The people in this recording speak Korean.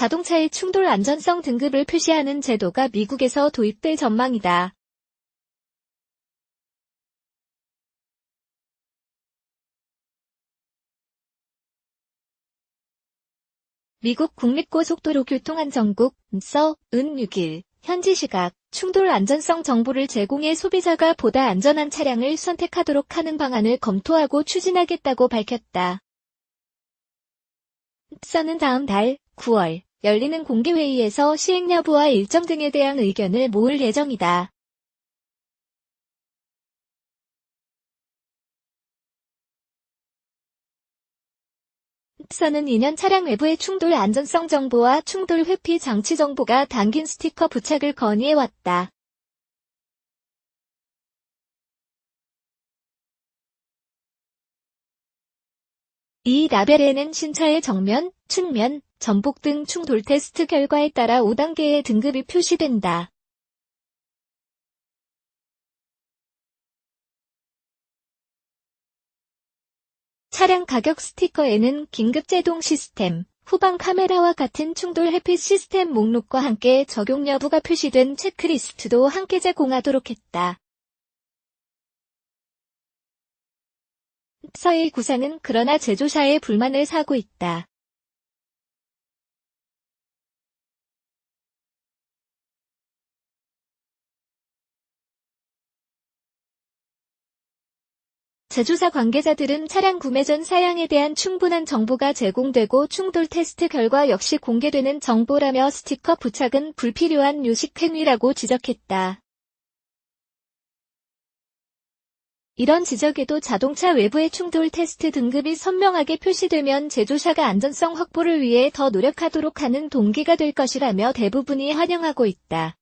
자동차의 충돌 안전성 등급을 표시하는 제도가 미국에서 도입될 전망이다. 미국 국립고 속도로 교통안전국 서, 은 6일 현지 시각 충돌 안전성 정보를 제공해 소비자가 보다 안전한 차량을 선택하도록 하는 방안을 검토하고 추진하겠다고 밝혔다. 서는 다음 달 9월 열리는 공개회의에서 시행 여부와 일정 등에 대한 의견을 모을 예정이다. 서는 2년 차량 외부의 충돌 안전성 정보와 충돌 회피 장치 정보가 담긴 스티커 부착을 건의해왔다. 이 라벨에는 신차의 정면, 측면, 전복 등 충돌 테스트 결과에 따라 5단계의 등급이 표시된다. 차량 가격 스티커에는 긴급 제동 시스템, 후방 카메라와 같은 충돌 회피 시스템 목록과 함께 적용 여부가 표시된 체크리스트도 함께 제공하도록 했다. 서의 구상은 그러나 제조사의 불만을 사고 있다. 제조사 관계자들은 차량 구매 전 사양에 대한 충분한 정보가 제공되고 충돌 테스트 결과 역시 공개되는 정보라며 스티커 부착은 불필요한 요식 행위라고 지적했다. 이런 지적에도 자동차 외부의 충돌 테스트 등급이 선명하게 표시되면 제조사가 안전성 확보를 위해 더 노력하도록 하는 동기가 될 것이라며 대부분이 환영하고 있다.